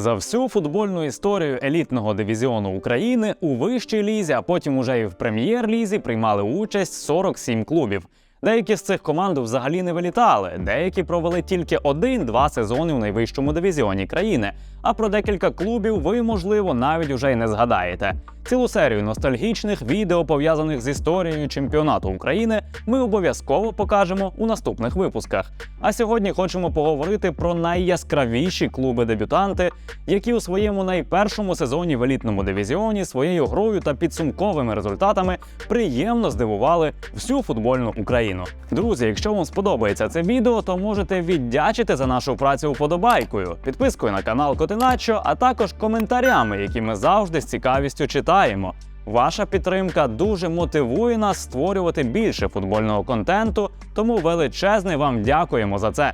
За всю футбольну історію елітного дивізіону України у вищій лізі, а потім уже і в прем'єр-лізі приймали участь 47 клубів. Деякі з цих команд взагалі не вилітали, деякі провели тільки один-два сезони у найвищому дивізіоні країни. А про декілька клубів ви, можливо, навіть уже й не згадаєте. Цілу серію ностальгічних відео, пов'язаних з історією чемпіонату України, ми обов'язково покажемо у наступних випусках. А сьогодні хочемо поговорити про найяскравіші клуби-дебютанти, які у своєму найпершому сезоні в елітному дивізіоні своєю грою та підсумковими результатами приємно здивували всю футбольну Україну. Друзі, якщо вам сподобається це відео, то можете віддячити за нашу працю вподобайкою, підпискою на канал Котиначо, а також коментарями, які ми завжди з цікавістю читаємо. Ваша підтримка дуже мотивує нас створювати більше футбольного контенту, тому величезне вам дякуємо за це.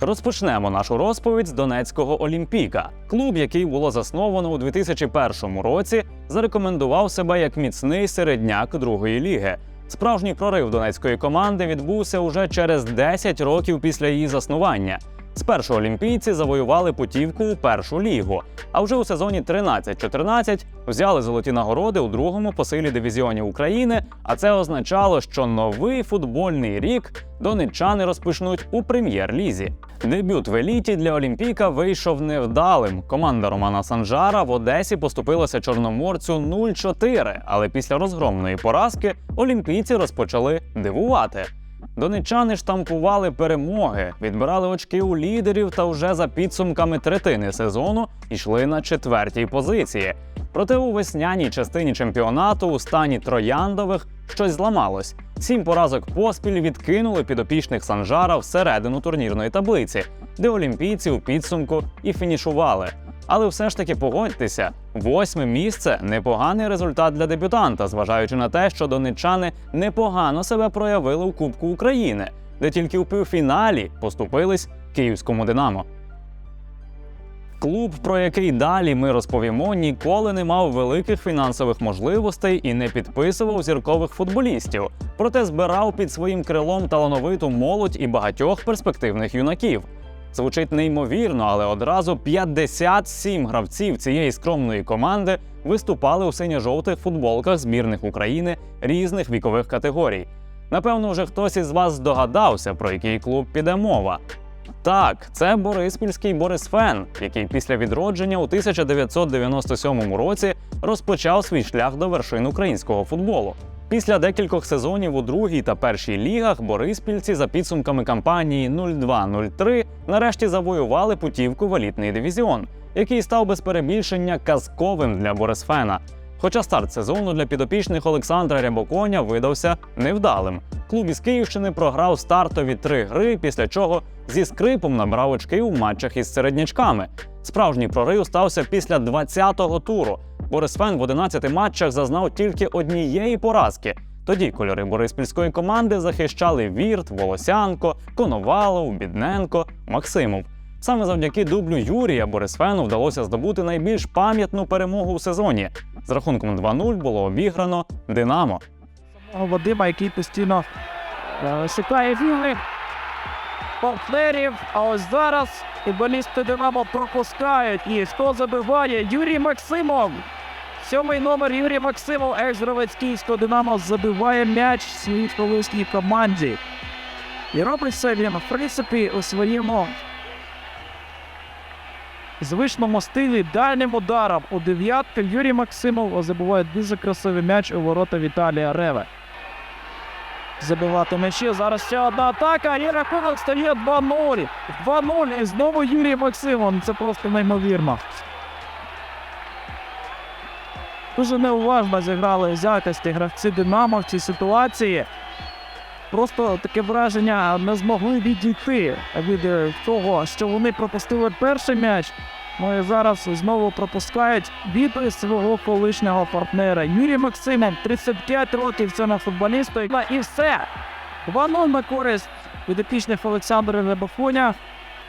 Розпочнемо нашу розповідь з Донецького Олімпіка. Клуб, який було засновано у 2001 році, зарекомендував себе як міцний середняк другої ліги. Справжній прорив донецької команди відбувся уже через 10 років після її заснування. Спершу олімпійці завоювали путівку у першу лігу, а вже у сезоні 13-14 взяли золоті нагороди у другому по силі дивізіоні України. А це означало, що новий футбольний рік донеччани розпочнуть у прем'єр-лізі. Дебют в еліті для Олімпіка вийшов невдалим. Команда Романа Санжара в Одесі поступилася чорноморцю 0-4, але після розгромної поразки олімпійці розпочали дивувати. Донеччани штампували перемоги, відбирали очки у лідерів та вже за підсумками третини сезону йшли на четвертій позиції. Проте у весняній частині чемпіонату у стані трояндових щось зламалось. Сім поразок поспіль відкинули підопічних Санжара всередину турнірної таблиці, де олімпійці у підсумку і фінішували. Але все ж таки погодьтеся, восьме місце непоганий результат для дебютанта, зважаючи на те, що донеччани непогано себе проявили у Кубку України, де тільки у півфіналі поступились київському Динамо. Клуб, про який далі ми розповімо, ніколи не мав великих фінансових можливостей і не підписував зіркових футболістів, проте збирав під своїм крилом талановиту молодь і багатьох перспективних юнаків. Звучить неймовірно, але одразу 57 гравців цієї скромної команди виступали у синьо-жовтих футболках збірних України різних вікових категорій. Напевно, вже хтось із вас здогадався, про який клуб піде мова. Так, це Бориспільський Борисфен, який після відродження у 1997 році розпочав свій шлях до вершин українського футболу. Після декількох сезонів у другій та першій лігах бориспільці за підсумками кампанії 02-03 нарешті завоювали путівку в елітний дивізіон, який став без перебільшення казковим для Борисфена. Хоча старт сезону для підопічних Олександра Рябоконя видався невдалим. Клуб із Київщини програв стартові три гри, після чого зі скрипом набрав очки у матчах із середнячками. Справжній прорив стався після 20-го туру. Борисфен в 11 матчах зазнав тільки однієї поразки. Тоді кольори бориспільської команди захищали Вірт, Волосянко, Коновалов, Бідненко, Максимов. Саме завдяки дублю Юрія Борисфену вдалося здобути найбільш пам'ятну перемогу у сезоні. З рахунком 2-0 було обіграно Динамо. Вадима, який постійно е, шукає вільних партнерів. А ось зараз футболісти Динамо пропускають. І хто забиває? Юрій Максимов. Сьомий номер Юрій Максимов, екс-гравець Київського Динамо, забиває м'яч своїй колишній команді. І робить це він, в принципі, у своєму звичному стилі дальнім ударом у дев'ятку Юрій Максимов забиває дуже красивий м'яч у ворота Віталія Реве. Забивати м'ячі. Зараз ще одна атака, і рахунок стає 2-0. 2-0. І знову Юрій Максимов. Це просто неймовірно. Дуже неуважно зіграли з якості гравці Динамо в цій ситуації. Просто таке враження не змогли відійти від е, того, що вони пропустили перший м'яч. Ну і зараз знову пропускають від свого колишнього партнера. Юрій Максимов, 35 років цьому футболісту. І все. 2-0 на користь підопічних Олександра Рябофоня.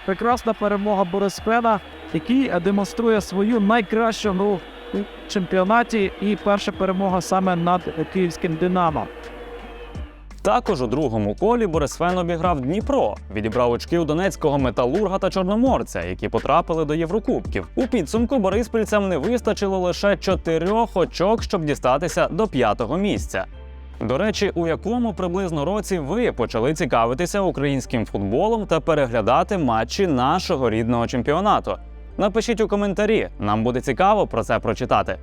Прекрасна перемога Борисфена, який демонструє свою найкращу гру у чемпіонаті і перша перемога саме над київським Динамо. Також у другому колі Борисфен обіграв Дніпро, відібрав очки у донецького металурга та чорноморця, які потрапили до Єврокубків. У підсумку бориспільцям не вистачило лише чотирьох очок, щоб дістатися до п'ятого місця. До речі, у якому приблизно році ви почали цікавитися українським футболом та переглядати матчі нашого рідного чемпіонату? Напишіть у коментарі, нам буде цікаво про це прочитати.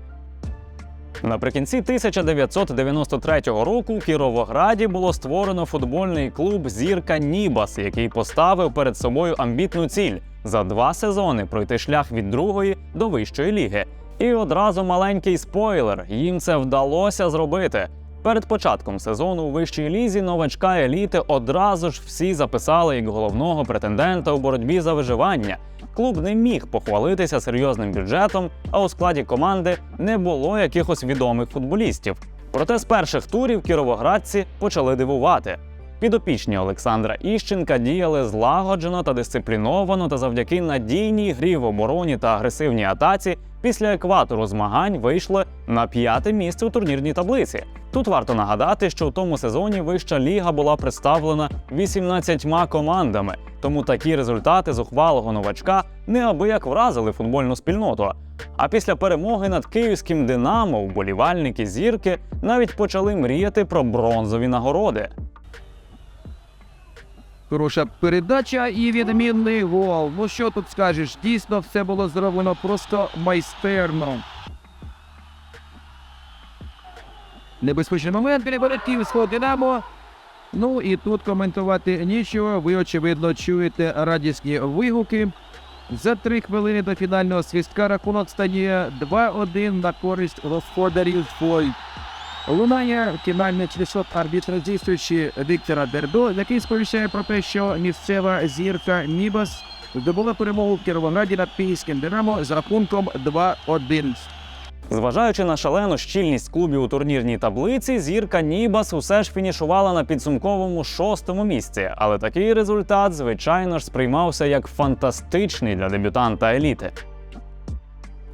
Наприкінці 1993 року у Кіровограді було створено футбольний клуб Зірка Нібас, який поставив перед собою амбітну ціль за два сезони пройти шлях від другої до вищої ліги. І одразу маленький спойлер: їм це вдалося зробити. Перед початком сезону у вищій лізі новачка еліти одразу ж всі записали як головного претендента у боротьбі за виживання. Клуб не міг похвалитися серйозним бюджетом, а у складі команди не було якихось відомих футболістів. Проте з перших турів кіровоградці почали дивувати. Підопічні Олександра Іщенка діяли злагоджено та дисципліновано, та завдяки надійній грі в обороні та агресивній атаці після екватору змагань вийшли на п'яте місце у турнірній таблиці. Тут варто нагадати, що в тому сезоні вища ліга була представлена 18 командами, тому такі результати зухвалого новачка неабияк вразили футбольну спільноту. А після перемоги над київським Динамо вболівальники зірки навіть почали мріяти про бронзові нагороди. Хороша передача і відмінний гол. Ну що тут скажеш? Дійсно, все було зроблено просто майстерно. Небезпечний момент біля воротів сход Динамо. Ну і тут коментувати нічого. Ви, очевидно, чуєте радісні вигуки. За три хвилини до фінального свістка рахунок стає 2-1 на користь господарів Фой. Лунає фінальний часок арбітра дійствуючи Віктора Дердо, який сповіщає про те, що місцева зірка Нібас здобула перемогу в Кіровограді над Київським Динамо з рахунком 2-1. Зважаючи на шалену щільність клубів у турнірній таблиці, зірка Нібас усе ж фінішувала на підсумковому шостому місці. Але такий результат, звичайно ж, сприймався як фантастичний для дебютанта еліти.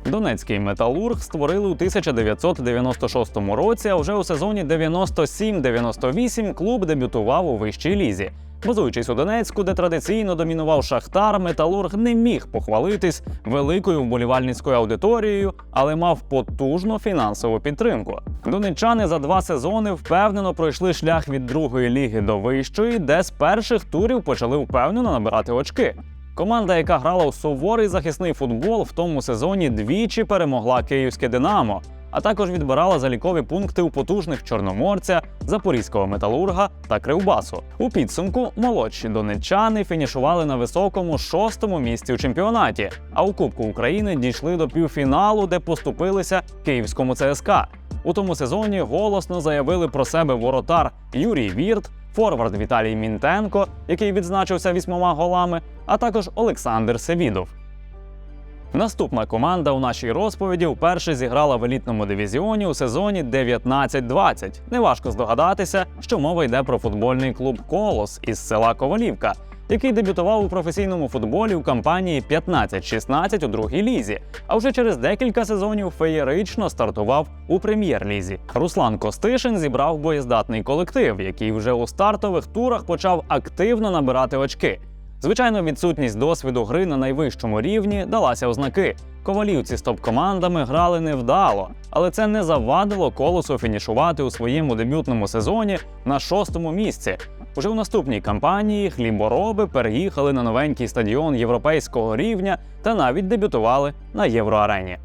Донецький металург створили у 1996 році, а вже у сезоні 97-98 клуб дебютував у вищій лізі. Базуючись у Донецьку, де традиційно домінував Шахтар, металург не міг похвалитись великою вболівальницькою аудиторією, але мав потужну фінансову підтримку. Донеччани за два сезони впевнено пройшли шлях від другої ліги до вищої, де з перших турів почали впевнено набирати очки. Команда, яка грала у суворий захисний футбол, в тому сезоні двічі перемогла київське Динамо, а також відбирала залікові пункти у потужних Чорноморця, Запорізького металурга та Кривбасу. У підсумку молодші донеччани фінішували на високому шостому місці у чемпіонаті. А у Кубку України дійшли до півфіналу, де поступилися київському ЦСКА. У тому сезоні голосно заявили про себе воротар Юрій Вірт, форвард Віталій Мінтенко, який відзначився вісьмома голами, а також Олександр Севідов. Наступна команда у нашій розповіді вперше зіграла в елітному дивізіоні у сезоні 19-20. Неважко здогадатися, що мова йде про футбольний клуб Колос із села Ковалівка, який дебютував у професійному футболі у кампанії 15-16 у другій лізі, а вже через декілька сезонів феєрично стартував у прем'єр-лізі. Руслан Костишин зібрав боєздатний колектив, який вже у стартових турах почав активно набирати очки. Звичайно, відсутність досвіду гри на найвищому рівні далася у знаки. Ковалівці з топ-командами грали невдало, але це не завадило колосу фінішувати у своєму дебютному сезоні на шостому місці. Уже у наступній кампанії хлібороби переїхали на новенький стадіон європейського рівня та навіть дебютували на євроарені.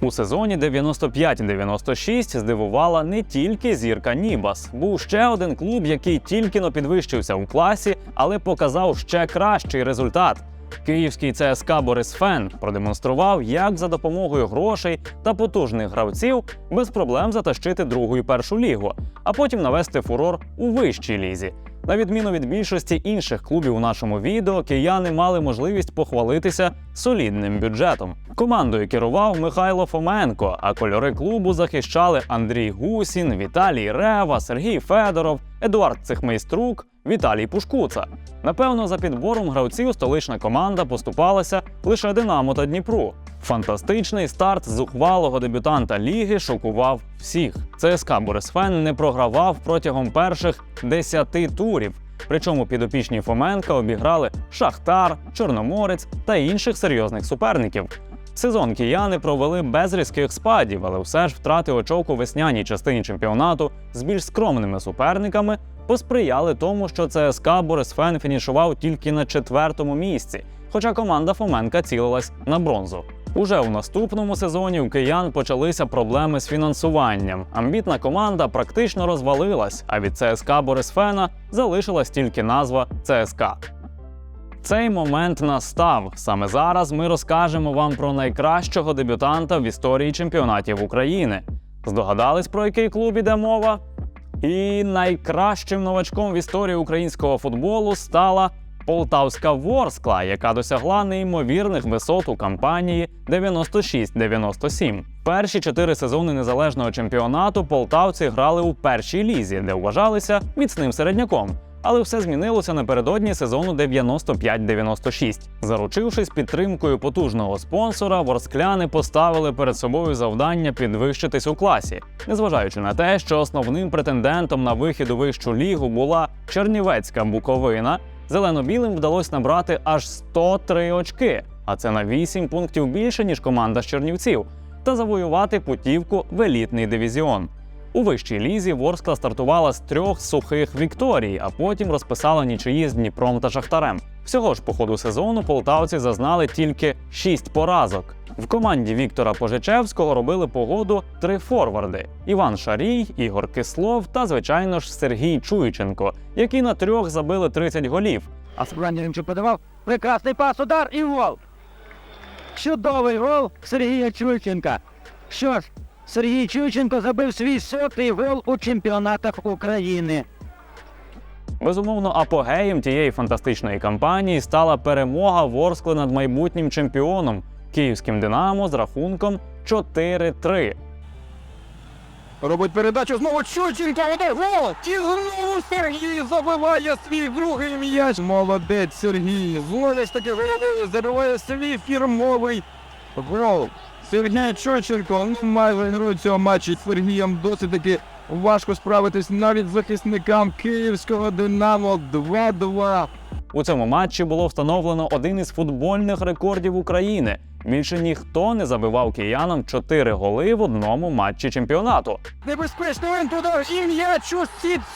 У сезоні 95-96 здивувала не тільки зірка Нібас. Був ще один клуб, який тільки но підвищився у класі, але показав ще кращий результат. Київський ЦСКА Борис Фен продемонстрував, як за допомогою грошей та потужних гравців без проблем затащити другу і першу лігу, а потім навести фурор у вищій лізі. На відміну від більшості інших клубів у нашому відео, кияни мали можливість похвалитися солідним бюджетом. Командою керував Михайло Фоменко, а кольори клубу захищали Андрій Гусін, Віталій Рева, Сергій Федоров, Едуард Цихмейструк, Віталій Пушкуца. Напевно, за підбором гравців столична команда поступалася лише Динамо та Дніпру. Фантастичний старт зухвалого дебютанта ліги шокував всіх. ЦСКА Борисфен не програвав протягом перших 10 турів. Причому підопічні Фоменка обіграли Шахтар, Чорноморець та інших серйозних суперників. Сезон кияни провели без різких спадів, але все ж втрати очок у весняній частині чемпіонату з більш скромними суперниками посприяли тому, що ЦСКА Борисфен фінішував тільки на четвертому місці, хоча команда Фоменка цілилась на бронзу. Уже у наступному сезоні у киян почалися проблеми з фінансуванням. Амбітна команда практично розвалилась, а від ЦСКА Борисфена залишилась тільки назва ЦСКА. Цей момент настав. Саме зараз ми розкажемо вам про найкращого дебютанта в історії чемпіонатів України. Здогадались, про який клуб іде мова? І найкращим новачком в історії українського футболу стала Полтавська Ворскла, яка досягла неймовірних висот у кампанії 96-97. Перші чотири сезони незалежного чемпіонату полтавці грали у першій лізі, де вважалися міцним середняком. Але все змінилося напередодні сезону 95-96. Заручившись підтримкою потужного спонсора, ворскляни поставили перед собою завдання підвищитись у класі, незважаючи на те, що основним претендентом на вихід у вищу лігу була Чернівецька Буковина. Зелено-білим вдалося набрати аж 103 очки, а це на 8 пунктів більше ніж команда з Чернівців, та завоювати путівку в елітний дивізіон. У вищій лізі Ворскла стартувала з трьох сухих вікторій, а потім розписала нічиї з Дніпром та Шахтарем. Всього ж по ходу сезону полтавці зазнали тільки шість поразок. В команді Віктора Пожичевського робили погоду три форварди: Іван Шарій, Ігор Кислов та, звичайно ж, Сергій Чуйченко, які на трьох забили 30 голів. А Собранченко подавав. Прекрасний пас, удар і гол. Чудовий гол Сергія Чуйченка. Що ж, Сергій Чуйченко забив свій сотий гол у чемпіонатах України. Безумовно, апогеєм тієї фантастичної кампанії стала перемога Ворскли над майбутнім чемпіоном київським Динамо з рахунком 4-3. Робить передачу знову Чученка, іде гол! І знову Сергій забиває свій другий м'яч. Молодець Сергій. Знову таки забиває свій фірмовий гол. Сергій Чученко, ну майже герой цього матчу з Сергієм досить таки важко справитись навіть захисникам київського Динамо 2-2. У цьому матчі було встановлено один із футбольних рекордів України. Більше ніхто не забивав киянам 4 голи в одному матчі чемпіонату. Небезпечно він туди і м'яч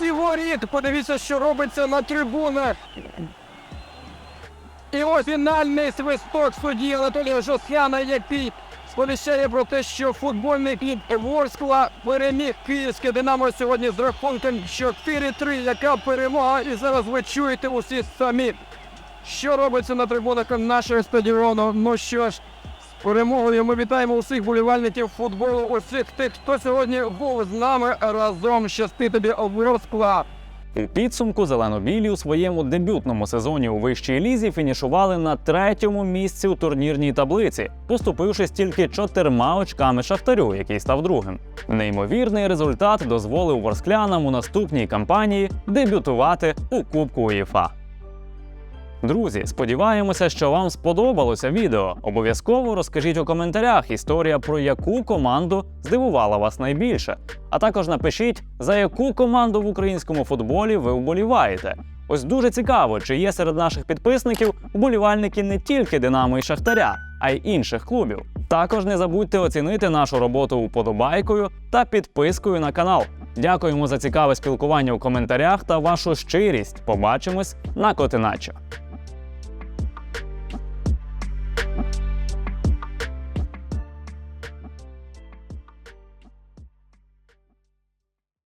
воріт. Подивіться, що робиться на трибунах. І ось фінальний свисток судді Анатолія Жосяна, який сповіщає про те, що футбольний клуб Ворскла переміг київське Динамо сьогодні з рахунком 4-3. Яка перемога? І зараз ви чуєте усі самі. Що робиться на трибунах нашого стадіону? Ну що ж, перемогою ми вітаємо усіх болівальників футболу, усіх тих, хто сьогодні був з нами разом. Щасти тобі Ворскла. У підсумку зелено-білі у своєму дебютному сезоні у вищій лізі фінішували на третьому місці у турнірній таблиці, поступившись тільки чотирма очками шахтарю, який став другим. Неймовірний результат дозволив ворсклянам у наступній кампанії дебютувати у Кубку УЄФА. Друзі, сподіваємося, що вам сподобалося відео. Обов'язково розкажіть у коментарях історія про яку команду здивувала вас найбільше. А також напишіть, за яку команду в українському футболі ви вболіваєте. Ось дуже цікаво, чи є серед наших підписників вболівальники не тільки Динамо і Шахтаря, а й інших клубів. Також не забудьте оцінити нашу роботу уподобайкою та підпискою на канал. Дякуємо за цікаве спілкування у коментарях та вашу щирість. Побачимось на Котиначо.